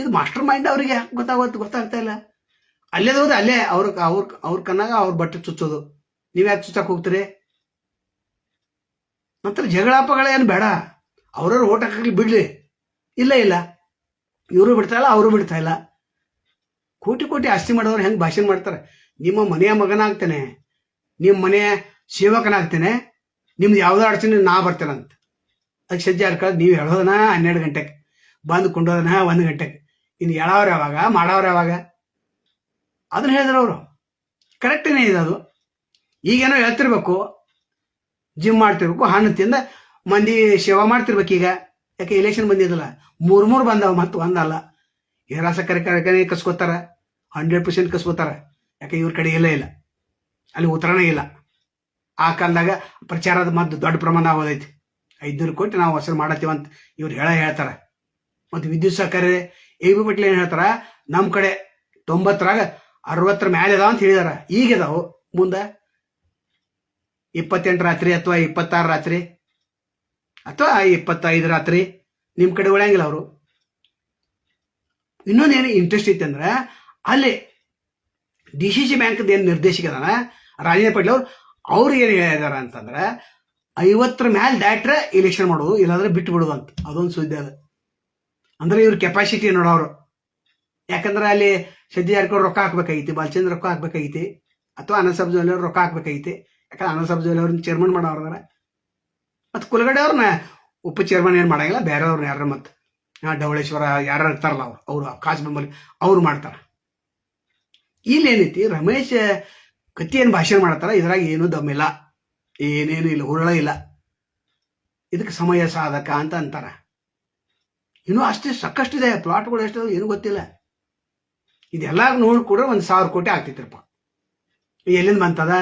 ಇದು ಮಾಸ್ಟರ್ ಮೈಂಡ್ ಅವರಿಗೆ ಗೊತ್ತಾಗುತ್ತೆ ಗೊತ್ತಾಗ್ತಾ ಇಲ್ಲ. ಅಲ್ಲೇ ಹೋದ್ರೆ ಅಲ್ಲೇ ಅವ್ರ ಅವ್ರ ಅವ್ರ ಕಣ್ಣಾಗ ಅವ್ರ ಬಟ್ಟೆ ಚುಚ್ಚೋದು. ನೀವು ಯಾಕೆ ಚುಚ್ಚಕ್ಕೆ ಹೋಗ್ತೀರಿ? ನಂತರ ಜಗಳಾಪಗಳ ಏನು ಬೇಡ. ಅವ್ರವ್ರು ಓಟ್ ಹಾಕಲಿ ಬಿಡ್ಲಿ. ಇಲ್ಲ ಇಲ್ಲ. ಇವರು ಬಿಡ್ತಾ ಇಲ್ಲ, ಅವರು ಬಿಡ್ತಾ ಇಲ್ಲ. ಕೋಟಿ ಕೋಟಿ ಆಸ್ತಿ ಮಾಡೋರು ಹೆಂಗೆ ಭಾಷಣ ಮಾಡ್ತಾರೆ? ನಿಮ್ಮ ಮನೆಯ ಮಗನಾಗ್ತೇನೆ ನಿಮ್ಮ ಮನೆಯ ಸೇವಕನಾಗ್ತೇನೆ, ನಿಮ್ದು ಯಾವುದೋ ಅಡಚಣೆ ನಾ ಬರ್ತೇನಂತ. ಅದಕ್ಕೆ ಸಜ್ಜೆ ನೀವು ಹೇಳೋದನ ಹನ್ನೆರಡು ಗಂಟೆಗೆ, ಬಂದು ಕೊಂಡೋದನ ಒಂದು ಗಂಟೆಗೆ. ಇನ್ನು ಹೇಳೋರು ಯಾವಾಗ ಮಾಡೋರು ಯಾವಾಗ? ಅದನ್ನ ಹೇಳಿದ್ರು ಅವರು. ಕರೆಕ್ಟೇನೇ ಇದೆ ಅದು. ಈಗೇನೋ ಹೇಳ್ತಿರ್ಬೇಕು ಜಿಮ್ ಮಾಡ್ತಿರ್ಬೇಕು ಹಣ್ಣು ತಿಂದ ಮಂದಿ ಸೇವಾ ಮಾಡ್ತಿರ್ಬೇಕು ಈಗ. ಯಾಕೆ ಎಲೆಕ್ಷನ್ ಬಂದಿದ್ದಲ್ಲ ಮೂರು ಮೂರು ಬಂದವ ಮತ್ತು ಒಂದಲ್ಲ. ಈ ರಾಸ ಕಾರ್ಯಕ್ರಮ ಕಸ್ಕೋತಾರ. Hundred percent ಕಸ್ಕೋತಾರ. ಯಾಕೆ ಇವ್ರ ಕಡೆ ಇಲ್ಲ ಇಲ್ಲ. ಅಲ್ಲಿ ಉತ್ತರನೇ ಇಲ್ಲ. ಆ ಕಾಲದಾಗ ಪ್ರಚಾರದ ಮದ್ದು ದೊಡ್ಡ ಪ್ರಮಾಣ ಆಗೋದೈತಿ. ಐದುನೂರು ಕೋಟಿ ನಾವು ವಸೂಲ್ ಮಾಡತ್ತೀವಿ ಅಂತ ಇವ್ರು ಹೇಳ ಹೇಳ್ತಾರೆ. ಮತ್ತು ವಿದ್ಯುತ್ ಸಹಕಾರಿ ಎ ಬಿ ಪಟ್ಲಿ ಏನು ಹೇಳ್ತಾರೆ ನಮ್ಮ ಕಡೆ ತೊಂಬತ್ತರಾಗ ಅರವತ್ತರ ಮೇಲೆ ಅದಾವ ಅಂತ ಹೇಳಿದಾರ. ಈಗ ಇದಾವು ಮುಂದೆ ಇಪ್ಪತ್ತೆಂಟು ರಾತ್ರಿ ಅಥವಾ ಇಪ್ಪತ್ತಾರು ರಾತ್ರಿ ಅಥವಾ ಇಪ್ಪತ್ತೈದು ರಾತ್ರಿ ನಿಮ್ಮ ಕಡೆ ಉಳಿಯಂಗಿಲ್ಲ ಅವರು. ಇನ್ನೊಂದೇನು ಇಂಟ್ರೆಸ್ಟ್ ಇತ್ತು ಅಂದ್ರೆ, ಅಲ್ಲಿ ಡಿ ಸಿ ಸಿ ಬ್ಯಾಂಕ್ದು ಏನು ನಿರ್ದೇಶಕ ಅದಾನ, ರಾಜೇಂದ್ರ ಪಟೇಲ್ ಅವ್ರು ಅವ್ರು ಏನು ಹೇಳಿದಾರ ಅಂತಂದ್ರೆ ಐವತ್ತರ ಮ್ಯಾಲೆ ದಾಟ್ರೆ ಎಲೆಕ್ಷನ್ ಮಾಡೋದು, ಇಲ್ಲಾಂದ್ರೆ ಬಿಟ್ಟು ಬಿಡೋದು ಅಂತ. ಅದೊಂದು ಸುದ್ದಿ ಅದ. ಅಂದ್ರೆ ಇವ್ರ ಕೆಪಾಸಿಟಿ ನೋಡೋರು ಯಾಕಂದ್ರೆ ಅಲ್ಲಿ ಸದ್ಯ ಜಾರಕಿಹೊಳಿ ರೊಕ್ಕ ಹಾಕ್ಬೇಕಾಗೈತಿ ಬಾಲಚಂದ್ರ ರೊಕ್ಕ ಹಾಕ್ಬೇಕಾಗೈತಿ ಅಥವಾ ಅನಂತ ಜೋಲಿ ರೊಕ್ಕ ಹಾಕ್ಬೇಕಾಗೈತಿ ಯಾಕಂದ್ರೆ ಅನಂತ ಜೋಲಿ ಅವ್ರನ್ನ ಚೇರ್ಮನ್ ಮಾಡೋರ್ದಾರ. ಮತ್ತು ಕುಲಗಡೆ ಅವ್ರನ್ನ ಉಪ ಚೇರ್ಮನ್ ಏನು ಮಾಡಂಗಿಲ್ಲ ಬೇರೆ ಬೇರೆಯವ್ರನ್ನ ಯಾರು ಮತ್ತು ಡವಳೇಶ್ವರ ಯಾರು ಇರ್ತಾರಲ್ಲ ಅವ್ರು, ಅವರು ಕಾಸು ಬೆಂಬಲಿ, ಅವ್ರು ಮಾಡ್ತಾರೆ. ಇಲ್ಲಿ ಏನೈತಿ ರಮೇಶ್ ಕತ್ತಿ ಏನು ಭಾಷಣ ಮಾಡ್ತಾರ, ಇದ್ರಾಗ ಏನೂ ದಮ್ಮಿಲ್ಲ. ಏನೇನು ಇಲ್ಲ ಉರುಳ ಇಲ್ಲ. ಇದಕ್ಕೆ ಸಮಯ ಸಾಧಕ ಅಂತ ಅಂತಾರೆ. ಇನ್ನೂ ಅಷ್ಟೇ ಸಾಕಷ್ಟಿದೆ ಪ್ಲಾಟ್ಗಳು ಎಷ್ಟು, ಏನು ಗೊತ್ತಿಲ್ಲ. ಇದೆಲ್ಲ ನೋಡಿ ಕೂಡ ಒಂದು ಸಾವಿರ ಕೋಟಿ ಆಗ್ತಿತ್ತಪ್ಪ ಎಲ್ಲಿಂದ ಬಂತದ?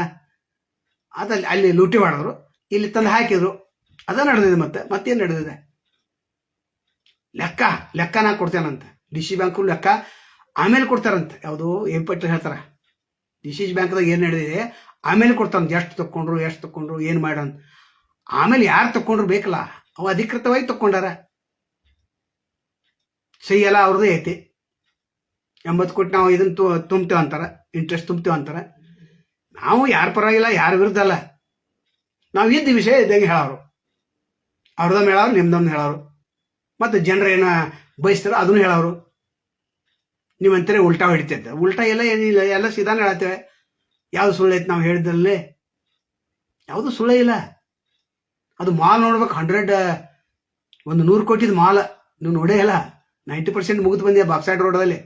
ಅದಲ್ಲಿ ಅಲ್ಲಿ ಲೂಟಿ ಮಾಡಿದ್ರು ಇಲ್ಲಿ ತಂದು ಹಾಕಿದ್ರು. ಅದ ನಡೆದಿದೆ ಮತ್ತೆ, ಮತ್ತೇನು ನಡೆದಿದೆ? ಲೆಕ್ಕ ಲೆಕ್ಕ ನಾ ಕೊಡ್ತೇನಂತೆ. ಡಿ ಸಿ ಬ್ಯಾಂಕು ಲೆಕ್ಕ ಆಮೇಲೆ ಕೊಡ್ತಾರಂತೆ. ಯಾವುದು ಹೇಳ್ತಾರೆ ಹೇಳ್ತಾರ. ಡಿ ಸಿ ಬ್ಯಾಂಕ್ದಾಗ ಏನು ನಡೆದಿದೆ? ಆಮೇಲೆ ಕೊಡ್ತಾನೆ ಎಷ್ಟು ತಕೊಂಡ್ರು ಎಷ್ಟು ತಕೊಂಡ್ರು ಏನು ಮಾಡಂತ ಆಮೇಲೆ ಯಾರು ತಕೊಂಡ್ರು ಬೇಕಲ್ಲ, ಅವು ಅಧಿಕೃತವಾಗಿ ತಕೊಂಡಾರ ಸಹಿ ಎಲ್ಲ ಅವ್ರದ್ದೇ ಐತಿ. ಎಂಬತ್ತು ಕೋಟಿ ನಾವು ಇದನ್ನ ತುಂಬ್ತೇವೆ ಅಂತಾರ ಇಂಟ್ರೆಸ್ಟ್ ತುಂಬ್ತೇವೆ ಅಂತಾರ. ನಾವು ಯಾರ ಪರವಾಗಿಲ್ಲ, ಯಾರ ವಿರುದ್ಧ ಅಲ್ಲ. ನಾವು ಇದ್ದ ವಿಷಯ ಇದ್ದಂಗೆ ಹೇಳೋರು. ಅವ್ರದೊಮ್ಮೆ ಹೇಳೋರು ನಿಮ್ದೊಮ್ಮೆ ಹೇಳೋರು. ಮತ್ತು ಜನರು ಏನ ಬಯಸ್ತಾರೋ ಅದನ್ನು ಹೇಳೋರು. ನೀವಂತಾರೆ ಉಲ್ಟಾ ಹೊಡಿತೈತೆ. ಉಲ್ಟಾ ಎಲ್ಲ ಏನಿಲ್ಲ, ಎಲ್ಲ ಸೀದಾನ ಹೇಳತ್ತೇವೆ. ಯಾವ್ದು ಸುಳ್ಳೈತೆ ನಾವು ಹೇಳಿದಲ್ಲಿ ಯಾವುದು ಸುಳ್ಳೇ ಇಲ್ಲ. ಅದು ಮಾಲ್ ನೋಡ್ಬೇಕು ಹಂಡ್ರೆಡ್ ಒಂದು ನೂರು ಕೋಟಿದ ಮಾಲ. ನೀವು ನೋಡೇ ಇಲ್ಲ. ನೈಂಟಿ ಪರ್ಸೆಂಟ್ ಮುಗಿದು ಬಂದಿದೆ ಬಾಕ್ಸೈಡ್ ರೋಡಲ್ಲಿ.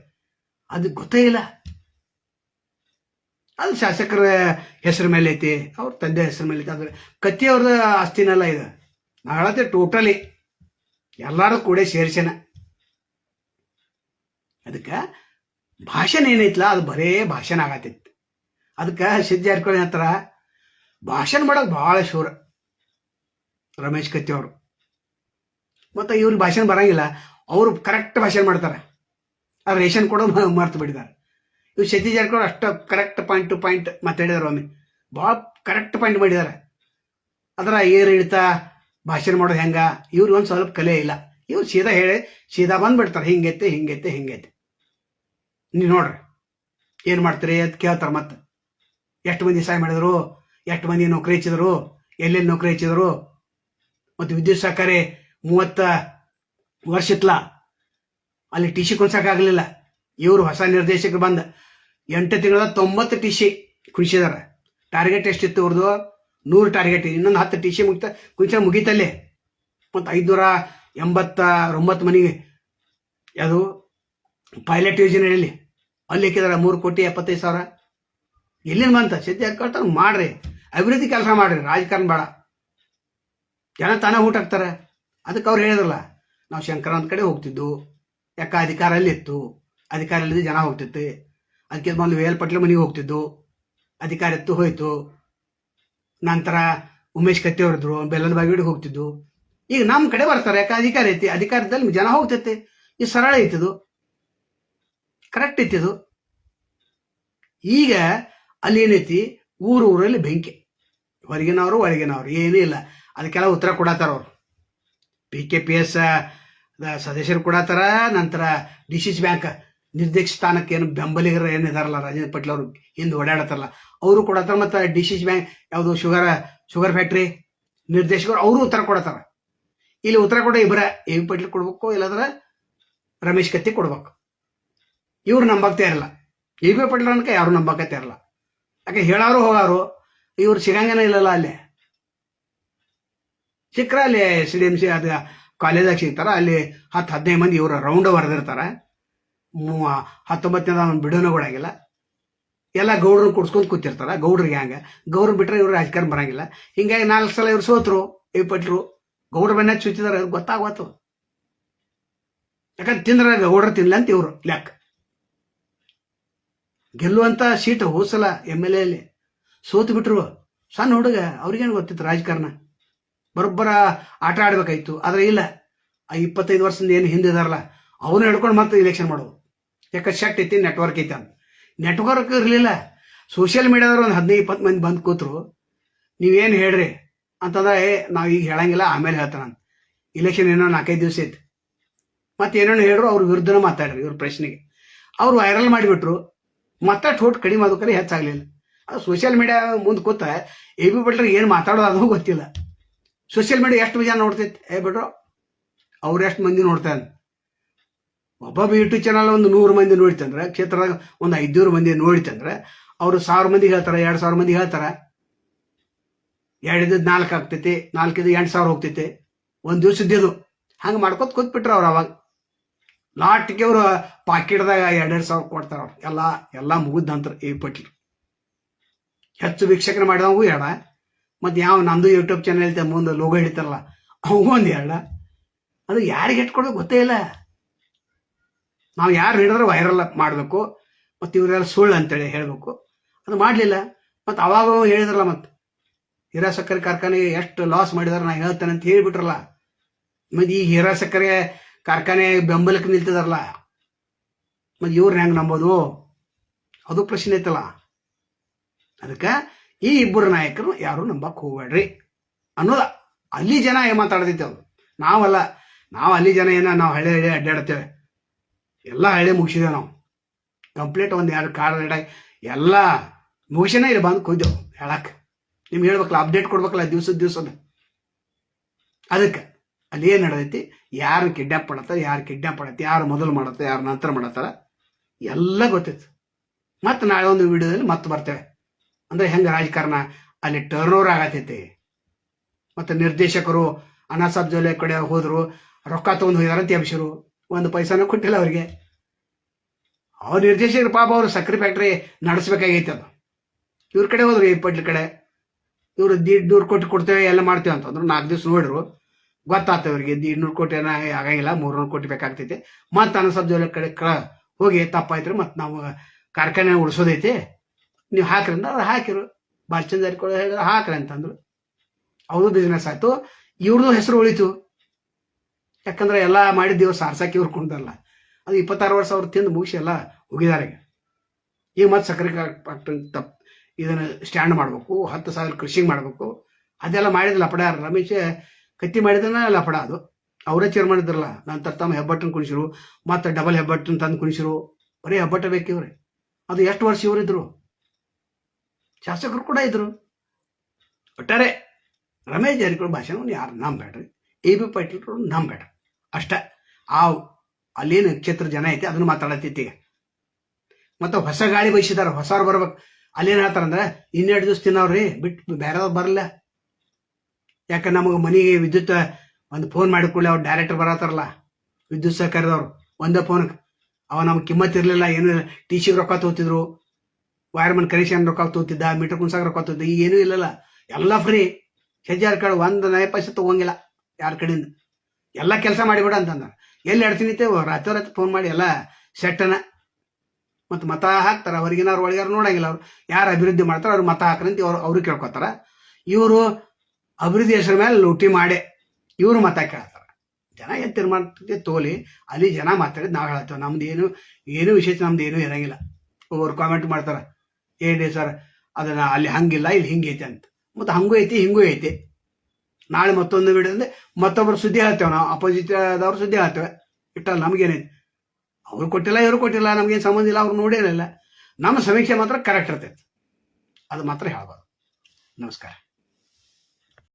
ಅದು ಗೊತ್ತೇ ಇಲ್ಲ. ಅದು ಶಾಸಕರ ಹೆಸರು ಮೇಲೆ ಐತಿ, ಅವ್ರ ತಂದೆ ಹೆಸರು ಮೇಲೆ ಐತಿ. ಅದ್ರ ಕತ್ತಿ ಅವ್ರದ ಆಸ್ತಿನಲ್ಲ ಇದು. ನಾ ಹೇಳತ್ತೆ ಟೋಟಲಿ ಎಲ್ಲರೂ ಕೂಡ ಸೇರಿಸೇನ ಅದಕ್ಕೆ ಭಾಷಣ ಏನೈತಲ್ಲ ಅದು ಬರೇ ಭಾಷಣ ಆಗತ್ತೈತಿ. ಅದಕ್ಕೆ ಸಿದ್ಧ ಜಾರಕಿಹೊಳಿ ಹತ್ರ ಭಾಷಣ ಮಾಡೋಕೆ ಭಾಳ ಶೂರ. ರಮೇಶ್ ಕತ್ತಿ ಅವರು. ಮತ್ತು ಇವ್ರಿಗೆ ಭಾಷಣ ಬರಂಗಿಲ್ಲ. ಅವರು ಕರೆಕ್ಟ್ ಭಾಷಣ ಮಾಡ್ತಾರೆ. ಆ ರೇಷನ್ ಕೊಡೋ ಮರ್ತು ಬಿಟ್ಟಿದ್ದಾರೆ. ಇವ್ರು ಸತೀಶ್ ಜಾರ್ಕೊಂಡು ಅಷ್ಟು ಕರೆಕ್ಟ್ ಪಾಯಿಂಟ್ ಟು ಪಾಯಿಂಟ್ ಮಾತಾಡಿದಾರೆ ಒಮ್ಮೆ. ಭಾಳ ಕರೆಕ್ಟ್ ಪಾಯಿಂಟ್ ಮಾಡಿದ್ದಾರೆ. ಅದರ ಏರು ಇಳಿತಾ ಭಾಷಣ ಮಾಡೋದು ಹೆಂಗ? ಇವ್ರಿಗೆ ಒಂದು ಸ್ವಲ್ಪ ಕಲೆ ಇಲ್ಲ. ಇವ್ರು ಸೀದಾ ಹೇಳಿ, ಸೀದಾ ಬಂದ್ಬಿಡ್ತಾರೆ. ಹಿಂಗೈತೆ ಹಿಂಗೈತೆ ಹಿಂಗೈತೆ. ನೀವು ನೋಡ್ರಿ. ಏನು ಮಾಡ್ತೀರಿ ಅದು ಕೇಳ್ತಾರೆ ಮತ್ತೆ. ಎಷ್ಟು ಮಂದಿ ಸಹಾಯ ಮಾಡಿದರು? ಎಷ್ಟು ಮಂದಿ ನೌಕರಿ ಹಚ್ಚಿದರು? ಎಲ್ಲೆಲ್ಲಿ ನೌಕರಿ ಹಚ್ಚಿದರು? ಮತ್ತು ವಿದ್ಯುತ್ ಸಹಕಾರಿ ಮೂವತ್ತ ವರ್ಷ ಇತ್ತಲ್ಲ ಅಲ್ಲಿ ಟಿ ಸಿ ಆಗಲಿಲ್ಲ. ಇವರು ಹೊಸ ನಿರ್ದೇಶಕರು ಬಂದ. ಎಂಟು ತಿಂಗಳ ತೊಂಬತ್ತು ಟಿ ಸಿ ಕುಣಿಸಿದಾರೆ ಟಾರ್ಗೆಟ್ ಎಷ್ಟಿತ್ತು ಅವ್ರದ್ದು ನೂರು ಟಾರ್ಗೆಟ್. ಇನ್ನೊಂದು ಹತ್ತು ಟಿ ಸಿ ಮುಗಿತ ಕುಂಚ ಮುಗೀತಲ್ಲಿ. ಮತ್ತು ಐದುನೂರ ಎಂಬತ್ತ ಒಂಬತ್ತು ಮನೆಗೆ. ಯಾವುದು? ಪೈಲಟ್ ಯೋಜನೆಯಲ್ಲಿ. ಅಲ್ಲಿ ಹಾಕಿದಾರೆ ಮೂರು ಕೋಟಿ ಎಪ್ಪತ್ತೈದು ಸಾವಿರ. ಎಲ್ಲಿಂದ ಬಂತ? ಸದ್ಯ ಹಾಕೊಳ್ತಾರೆ ಮಾಡ್ರಿ. ಅಭಿವೃದ್ಧಿ ಕೆಲಸ ಮಾಡ್ರಿ. ರಾಜಕಾರಣ ಬೇಡ. ಜನ ತಾನೇ ಊಟ ಹಾಕ್ತಾರೆ. ಅದಕ್ಕೆ ಅವ್ರು ಹೇಳಿದ್ರಲ್ಲ, ನಾವು ಶಂಕರಂತ ಕಡೆ ಹೋಗ್ತಿದ್ದು. ಯಾಕ? ಅಧಿಕಾರ ಅಲ್ಲಿತ್ತು ಅಧಿಕಾರ ಇಲ್ಲದೆ ಜನ ಹೋಗ್ತಿತ್ತು. ಅದಕ್ಕೆ ಮೊದಲು ವೇಲ್ ಪಟ್ಲ ಮನೆಗೆ ಹೋಗ್ತಿದ್ದು. ಅಧಿಕಾರ ಇತ್ತು ಹೋಯ್ತು. ನಂತರ ಉಮೇಶ್ ಕತ್ತಿ ಅವ್ರಿದ್ರು, ಬೆಲ್ಲದ ಬಾಗಿಡಿಗೆ ಹೋಗ್ತಿದ್ದು. ಈಗ ನಮ್ಮ ಕಡೆ ಬರ್ತಾರೆ. ಯಾಕೆ? ಅಧಿಕಾರ ಐತಿ. ಅಧಿಕಾರದಲ್ಲಿ ಜನ ಹೋಗ್ತೈತಿ ಈ ಸರಳ ಐತಿದು ಕರೆಕ್ಟ್ ಐತಿದು ಈಗ ಅಲ್ಲಿ ಏನೈತಿ? ಊರು ಊರಲ್ಲಿ ಬೆಂಕಿ. ಹೊರಗಿನವರು ಒಳಗಿನವರು ಏನೂ ಇಲ್ಲ. ಅದಕ್ಕೆಲ್ಲ ಉತ್ತರ ಕೊಡತ್ತಾರ ಅವರು. ಪಿ ಕೆ ಪಿ ಎಸ್ ಸದಸ್ಯರು ಕೊಡತ್ತಾರ ನಂತರ ಡಿ ಸಿ ಸಿ ಬ್ಯಾಂಕ್ ನಿರ್ದೇಶ ಸ್ಥಾನಕ್ಕೆ ಏನು ಬೆಂಬಲಿಗರು ಏನಿದಾರಲ್ಲ ರಾಜೇಂದ್ರ ಪಟೇಲ್ ಅವರು ಹಿಂದೆ ಓಡಾಡತ್ತಾರಲ್ಲ, ಅವರು ಕೊಡತ್ತಾರ ಮತ್ತು ಡಿ ಸಿ ಸಿ ಬ್ಯಾಂಕ್ ಯಾವುದು ಶುಗರ್ ಶುಗರ್ ಫ್ಯಾಕ್ಟ್ರಿ ನಿರ್ದೇಶಕರು ಅವರು ಉತ್ತರ ಕೊಡತ್ತಾರ ಇಲ್ಲಿ ಉತ್ತರ ಕೊಡೋ ಇಬ್ಬರ ಎ ವಿ ಪಟೇಲ್ ಕೊಡ್ಬೇಕು, ಇಲ್ಲಾಂದ್ರೆ ರಮೇಶ್ ಕತ್ತಿ ಕೊಡ್ಬೇಕು. ಇವ್ರು ನಂಬಕ್ತೇ ಇರಲ್ಲ. ಎ ವಿ ಪಟ್ಲ ಅನ್ಕ ಯಾರು ನಂಬಕತ್ತೇ ಇರಲ್ಲ. ಯಾಕೆ ಹೇಳಾರು ಹೋಗಾರು, ಇವ್ರು ಸಿಗಂಗನೇ ಇಲ್ಲಲ್ಲ ಅಲ್ಲಿ. ಸಿಕ್ಕರ ಅಲ್ಲಿ ಸಿ ಡಿ ಎಂ ಸಿ ಅದು ಕಾಲೇಜಾಗ ಸಿಗ್ತಾರೆ, ಅಲ್ಲಿ ಹತ್ತು ಹದಿನೈದು ಮಂದಿ ಇವರು ರೌಂಡ್ ಬರೆದಿರ್ತಾರ. ಮೂವ ಹತ್ತೊಂಬತ್ತನೇ ಬಿಡೋನು ಕೊಡಂಗಿಲ್ಲ ಎಲ್ಲ ಗೌಡ್ರನ್ನ ಕುಡ್ಸ್ಕೊಂಡು ಕೂತಿರ್ತಾರೆ ಗೌಡ್ರಿಗೆ ಹಂಗ ಗೌಡ್ರು ಬಿಟ್ರೆ ಇವ್ರು ರಾಜಕಾರಣ ಬರಂಗಿಲ್ಲ. ಹಿಂಗಾಗಿ ನಾಲ್ಕು ಸಲ ಇವ್ರು ಸೋತರು ಈ ಪಟ್ರು ಗೌಡ್ರ ಬೆನ್ನ ಚುಚ್ಚಿದಾರೆ ಇವ್ರಿಗೆ ಗೊತ್ತಾಗೋತು ಯಾಕಂದ್ರೆ ತಿಂದ್ರೆ ಗೌಡ್ರು ತಿನ್ಲಂತ ಇವ್ರು ಲೆಕ್ಕ. ಗೆಲ್ಲುವಂತ ಸೀಟ್ ಹೋಸಲ ಎಂ ಎಲ್ ಎಲ್ಲಿ ಸೋತು ಬಿಟ್ರು ಸಣ್ಣ ಹುಡುಗ, ಅವ್ರಿಗೇನು ಗೊತ್ತಿತ್ತು ರಾಜಕಾರಣ? ಬರೋಬ್ಬರ ಆಟ ಆಡ್ಬೇಕಾಯ್ತು. ಆದರೆ ಇಲ್ಲ. ಆ ಇಪ್ಪತ್ತೈದು ವರ್ಷದಿಂದ ಏನು ಹಿಂದಿದಾರಲ್ಲ ಅವನು ಹಿಡ್ಕೊಂಡು ಮತ್ತೆ ಇಲೆಕ್ಷನ್ ಮಾಡೋದು. ಯಾಕೆ ಶಟ್ ಐತಿ ನೆಟ್ವರ್ಕ್ ಐತೆ ಅಂತ. ನೆಟ್ವರ್ಕ್ ಇರಲಿಲ್ಲ. ಸೋಷಿಯಲ್ ಮೀಡಿಯಾದವ್ರು ಒಂದು ಹದಿನೈದು, ಇಪ್ಪತ್ತು ಮಂದಿ ಬಂದು ಕೂತ್ರು. ನೀವೇನು ಹೇಳ್ರಿ? ಅಂತಂದ್ರೆ, ಏ, ನಾವು ಈಗ ಹೇಳಂಗಿಲ್ಲ, ಆಮೇಲೆ ಹೇಳ್ತಾನ ಇಲೆಕ್ಷನ್ ಏನೋ ನಾಲ್ಕೈದು ದಿವಸ ಐತಿ. ಮತ್ತೆ ಏನೇನು ಹೇಳ್ರು, ಅವ್ರ ವಿರುದ್ಧನೂ ಮಾತಾಡ್ರಿ, ಇವ್ರ ಪ್ರಶ್ನೆಗೆ. ಅವ್ರು ವೈರಲ್ ಮಾಡಿಬಿಟ್ರು. ಮತ್ತೆ ಟೋಟ್ ಕಡಿಮೆ ಅದಕ್ಕೆ ಹೆಚ್ಚಾಗಲಿಲ್ಲ. ಅದು ಸೋಷಿಯಲ್ ಮೀಡಿಯಾ ಮುಂದೆ ಕೂತ ಎ ಬಿ ಬಿಟ್ರೆ ಏನು ಮಾತಾಡೋದು ಅದು ಗೊತ್ತಿಲ್ಲ. ಸೋಷಿಯಲ್ ಮೀಡಿಯಾ ಎಷ್ಟು ಜನ ನೋಡ್ತೈತೆ? ಏ ಬಿಡ್ರು ಅವ್ರು ಎಷ್ಟು ಮಂದಿ ನೋಡ್ತಾನೆ ಒಬ್ಬೊಬ್ಬ ಯೂಟ್ಯೂಬ್ ಚಾನಲ್ ಒಂದು ನೂರು ಮಂದಿ ನೋಡ್ತಂದ್ರೆ, ಕ್ಷೇತ್ರದಾಗ ಒಂದು ಐದುನೂರು ಮಂದಿ ನೋಡಿತಂದ್ರೆ, ಅವರು ಸಾವಿರ ಮಂದಿ ಹೇಳ್ತಾರೆ, ಎರಡು ಸಾವಿರ ಮಂದಿ ಹೇಳ್ತಾರೆ. ಎರಡಿದ್ದು ನಾಲ್ಕು ಆಗ್ತೈತಿ ನಾಲ್ಕಿದ್ದು ಎಂಟು ಸಾವಿರ ಹೋಗ್ತೈತಿ. ಒಂದು ದಿವ್ಸದ್ದು ಹಂಗೆ ಮಾಡ್ಕೊತ ಕೂತ್ಬಿಟ್ರು ಅವ್ರು ಅವಾಗ. ಲಾಟ್ಗೆ ಅವರು ಪಾಕೆಟ್ದಾಗ ಎರಡೆರಡು ಸಾವಿರ ಕೊಡ್ತಾರ. ಅವ್ರು ಎಲ್ಲ ಎಲ್ಲ ಮುಗಿದ ನಂತರ ಈ ಪಟ್ಲಿ. ಹೆಚ್ಚು ವೀಕ್ಷಕರು ಮಾಡಿದವಂಗೂ ಎರಡ. ಮತ್ತು ಯಾವ ನಂದು ಯೂಟ್ಯೂಬ್ ಚಾನಲ್ ಐತೆ, ಮುಂದೆ ಲೋಗೋ ಹಿಡಿತಾರಲ್ಲ ಅವು ಒಂದು ಎರಡ. ಅದು ಯಾರಿಗೆ ಇಟ್ಕೊಡೋದು ಗೊತ್ತೇ ಇಲ್ಲ. ನಾವು ಯಾರು ಹಿಡಿದ್ರೆ ವೈರಲ್ ಮಾಡಬೇಕು. ಮತ್ತು ಇವರೆಲ್ಲ ಸುಳ್ಳು ಅಂತೇಳಿ ಹೇಳಬೇಕು. ಅದು ಮಾಡಲಿಲ್ಲ. ಮತ್ತು ಅವಾಗ ಹೇಳಿದ್ರಲ್ಲ ಮತ್ತು, ಹೀರಾ ಸಕ್ಕರೆ ಕಾರ್ಖಾನೆಗೆ ಎಷ್ಟು ಲಾಸ್ ಮಾಡಿದಾರೆ ನಾ ಹೇಳ್ತೇನೆ ಅಂತ ಹೇಳಿಬಿಟ್ರಲ್ಲ. ಮತ್ತು ಈ ಹೀರಾ ಸಕ್ಕರೆ ಕಾರ್ಖಾನೆ ಬೆಂಬಲಕ್ಕೆ ನಿಲ್ತಿದಾರಲ್ಲ. ಮತ್ತು ಇವ್ರನ್ನ ಹೆಂಗೆ ನಂಬೋದು? ಅದು ಪ್ರಶ್ನೆ ಐತಲ್ಲ. ಅದಕ್ಕೆ ಈ ಇಬ್ಬರು ನಾಯಕರು ಯಾರು ನಂಬಕ್ಕೆ ಹೋಗ್ಬೇಡ್ರಿ ಅನ್ನೋದ. ಅಲ್ಲಿ ಜನ ಏನು ಮಾತಾಡ್ತೈತೆ ಅವ್ರು? ನಾವಲ್ಲ. ನಾವು ಅಲ್ಲಿ ಜನ ಏನ ನಾವು ಹಳೆ ಹಳ್ಳಿ ಅಡ್ಡಾಡ್ತೇವೆ. ಎಲ್ಲ ಹಳ್ಳಿ ಮುಗಿಸಿದೇವೆ ನಾವು. ಕಂಪ್ಲೀಟ್ ಒಂದು ಎರಡು ಕಾರ್ ರೆಡ ಎಲ್ಲ ಮುಗಿಸಿನ ಇಲ್ಲಿ ಬಂದು ಕೂಯ್ದೆವು ಹೇಳಕ್ಕೆ ನಿಮ್ಗೆ ಹೇಳ್ಬೇಕಲ್ಲ, ಅಪ್ಡೇಟ್ ಕೊಡ್ಬೇಕಲ್ಲ ದಿವ್ಸದ ದಿವ್ಸದ. ಅದಕ್ಕೆ ಅಲ್ಲಿ ಏನು ನಡೆದೈತಿ? ಯಾರು ಕಿಡ್ನಾಪ್ ಮಾಡತ್ತಾರೆ ಯಾರು ಕಿಡ್ನಾಪ್ ಮಾಡತ್ತೆ, ಯಾರು ಮೊದಲು ಮಾಡತ್ತೆ, ಯಾರು ನಂತರ ಮಾಡತ್ತಾರ? ಎಲ್ಲ ಗೊತ್ತೈತಿ. ಮತ್ತೆ ನಾಳೆ ಒಂದು ವಿಡಿಯೋದಲ್ಲಿ ಮತ್ತೆ ಬರ್ತೇವೆ. ಅಂದ್ರೆ ಹೆಂಗೆ ರಾಜಕಾರಣ ಅಲ್ಲಿ ಟರ್ನ್ ಓವರ್ ಆಗತೈತಿ. ಮತ್ತು ನಿರ್ದೇಶಕರು ಅನಾಸಾಬ್ ಜೋಲೆ ಕಡೆ ಹೋದ್ರು, ರೊಕ್ಕ ತಗೊಂಡು ಹೋಗಿದಾರೆ ಅಂತ ಎಬ್ಸಿರು ಒಂದು ಪೈಸಾನು ಕೊಟ್ಟಿಲ್ಲ ಅವರಿಗೆ. ಅವ್ರ ನಿರ್ದೇಶಕರು ಪಾಪ ಅವರು ಸಕ್ಕರೆ ಫ್ಯಾಕ್ಟ್ರಿ ನಡೆಸ್ಬೇಕಾಗೈತೆ ಅದು. ಇವ್ರ ಕಡೆ ಹೋದ್ರು ಈ ಪಟ್ಲ ಕಡೆ. ಇವರು ದೀಡ್ ನೂರು ಕೊಟ್ಟು ಕೊಡ್ತೇವೆ, ಎಲ್ಲ ಮಾಡ್ತೇವೆ ಅಂತಂದ್ರು ನಾಲ್ಕು ದಿವಸ ನೋಡಿರು ಗೊತ್ತಾತ ಅವ್ರಿಗೆ ದೀಡ್ ನೂರು ಕೋಟಿ ಏನೋ ಆಗಂಗಿಲ್ಲ, ಮೂರ್ನೂರು ಕೋಟಿ ಬೇಕಾಗ್ತೈತಿ. ಮತ್ತೆ ಅನಸಬ್ ಜೊತೆ ಕಡೆ ಕ ಹೋಗಿ ತಪ್ಪಾಯ್ತು ಮತ್ತೆ ನಾವು ಕಾರ್ಖಾನೆ ಉಳಿಸೋದೈತಿ. ನೀವು ಹಾಕ್ರಿ ಅಂದ್ರೆ ಅವ್ರು ಹಾಕಿರು. ಚಂದ ಜಾರಕಿಹೊಳಿ ಹೇಳಿದ್ರೆ ಹಾಕ್ರಿ ಅಂತಂದ್ರು. ಅವ್ರದ್ದು ಬಿಸ್ನೆಸ್ ಆಯ್ತು. ಇವ್ರದ್ದು ಹೆಸರು ಉಳಿತು. ಯಾಕಂದ್ರೆ ಎಲ್ಲ ಮಾಡಿದ್ದು ಸಾರ್ಸಾಕಿ ಸಾರ್ಸಕ್ಕೆ ಇವ್ರು ಕುಂದಲ್ಲ ಅದು ಇಪ್ಪತ್ತಾರು ವರ್ಷ ಅವ್ರು ತಿಂದು ಮುಗಿಸಿ ಎಲ್ಲ ಹೋಗಿದ್ದಾರೆ ಈಗ. ಮತ್ತೆ ಸಕ್ಕರೆ ಫ್ಯಾಕ್ಟ್ರಿ ತಪ್ಪು ಇದನ್ನು ಸ್ಟ್ಯಾಂಡ್ ಮಾಡಬೇಕು, ಹತ್ತು ಸಾವಿರ ಕೃಷಿಗೆ ಮಾಡಬೇಕು. ಅದೆಲ್ಲ ಮಾಡಿದ ಲಪಡ ರಮೇಶ್? ಕತ್ತಿ ಮಾಡಿದ್ರೆ ಲಪಡ ಅದು. ಅವರೇ ಚೇರ್ಮನ್ ಇದ್ರಲ್ಲ. ನಾನು ತಮ್ಮ ಹೆಬ್ಬಟ್ಟನ್ ಕುಣಿಸಿರು, ಮತ್ತೆ ಡಬಲ್ ಹೆಬ್ಬಟ್ಟನ್ನು ತಂದು ಕುಣಿಸಿರು. ಬರೀ ಹೆಬ್ಬಟ್ಟ ಬೇಕಿವ್ರೆ ಅದು ಎಷ್ಟು ವರ್ಷ ಇವರಿದ್ರು ಶಾಸಕರು ಕೂಡ ಇದ್ರು. ಒಟ್ಟಾರೆ ರಮೇಶ್ ಜಾರಕಿಹೊಳಿ ಭಾಷೆ ಯಾರು ನಂಬೇಡ್ರಿ ಎ ಬಿ ಪಾಟೀಲ್ ನಂಬೇಡ್ರಿ ಅಷ್ಟ. ಆ ಅಲ್ಲೇನು ಕ್ಷೇತ್ರ ಜನ ಐತಿ, ಅದನ್ನು ಮಾತಾಡತೈತಿ ಮತ್ತೆ ಹೊಸ ಗಾಳಿ ಬಯಸಿದಾರ ಹೊಸವ್ರು ಬರ್ಬೇಕು. ಅಲ್ಲೇನು ಹೇಳ್ತಾರಂದ್ರೆ, ಇನ್ನೆರಡು ದಿವಸ ತಿನ್ನವ್ರಿ ಬಿಟ್ಟು ಬೇರೆದವ್ರು ಬರಲ್ಲ. ಯಾಕೆ ನಮಗೆ ಮನೆಗೆ ವಿದ್ಯುತ್, ಒಂದು ಫೋನ್ ಮಾಡಿಕೊಳ್ಳಿ ಅವ್ರು ಡೈರೆಕ್ಟರ್ ಬರತ್ತಾರಲ್ಲ, ವಿದ್ಯುತ್ ಸಹಕಾರದವ್ರು, ಒಂದೇ ಫೋನ್ಗೆ ಅವ ನಮ್ಗೆ ಕಿಮ್ಮತ್ ಇರಲಿಲ್ಲ, ಏನು ಟಿ ಸಿಗೆ ರೊಕ್ಕ ತೋತಿದ್ರು ವೈರ್ಮನ್ ಕನೆಕ್ಷನ್ ರೊಕ್ಕ ತೋತಿದ್ದ ಮೀಟರ್ ಕುಣ್ಸಾಗ ರೊಕ್ಕ ತೋತಿದ್ದ ಈಗ ಏನೂ ಇಲ್ಲಲ್ಲ. ಎಲ್ಲ ಫ್ರೀ ಹೆಜ್ಜಾರ ಕಡೆ ಒಂದು ನಯ ಪೈಸೆ ತಗೊಂಗಿಲ್ಲ, ಯಾರ ಕಡೆಯಿಂದ. ಎಲ್ಲ ಕೆಲಸ ಮಾಡಿಬಿಡ ಅಂತಂದ ಎಲ್ಲಿ ಎಡ್ತೀನಿ ರಾತ್ರಿ ರಾತ್ರಿ ಫೋನ್ ಮಾಡಿ ಎಲ್ಲ ಸೆಟ್ಟನ. ಮತ್ತು ಮತ ಹಾಕ್ತಾರೆ ಹೊರಗಿನವ್ರು ಒಳಗಾರು ನೋಡಂಗಿಲ್ಲ ಅವ್ರು. ಯಾರು ಅಭಿವೃದ್ಧಿ ಮಾಡ್ತಾರ ಅವ್ರು ಮತ ಹಾಕ್ರಂತ ಅವ್ರು ಅವರು ಕೇಳ್ಕೊತಾರೆ. ಇವರು ಅಭಿವೃದ್ಧಿ ಹೆಸರು ಮೇಲೆ ಲೂಟಿ ಮಾಡಿ ಇವರು ಮತ ಕೇಳ್ತಾರೆ. ಜನ ಏನು ತೀರ್ಮಾನ ತೋಲಿ, ಅಲ್ಲಿ ಜನ ಮಾತಾಡಿದ್ ನಾವು ಹೇಳ್ತೇವೆ. ನಮ್ದು ಏನು ಏನು ವಿಶೇಷ ನಮ್ದು ಏನು ಇರಂಗಿಲ್ಲ. ಒಬ್ಬರು ಕಾಮೆಂಟ್ ಮಾಡ್ತಾರ, ಏನ್ರಿ ಸರ್ ಅದನ್ನ ಅಲ್ಲಿ ಹಂಗಿಲ್ಲ, ಇಲ್ಲಿ ಹಿಂಗೈತೆ ಅಂತ. ಮತ್ತು ಹಂಗೂ ಐತಿ, ಹಿಂಗೂ ಐತಿ. ನಾಳೆ ಮತ್ತೊಂದು ವಿಡಿಯೋದಲ್ಲಿ ಮತ್ತೊಬ್ಬರು ಸುದ್ದಿ ಹೇಳ್ತೇವೆ ನಾವು ಅಪೋಸಿಟ್ ಆದವ್ರು ಸುದ್ದಿ ಹೇಳ್ತೇವೆ. ಇಟ್ಟಲ್ಲ ನಮಗೇನೈತಿ? ಅವ್ರು ಕೊಟ್ಟಿಲ್ಲ, ಇವರು ಕೊಟ್ಟಿಲ್ಲ, ನಮಗೇನು ಸಂಬಂಧ ಇಲ್ಲ, ಅವ್ರು ನೋಡೇನಿಲ್ಲ ನಮ್ಮ ಸಮೀಕ್ಷೆ ಮಾತ್ರ ಕರೆಕ್ಟ್ ಇರ್ತೈತೆ. ಅದು ಮಾತ್ರ ಹೇಳ್ಬೋದು. ನಮಸ್ಕಾರ.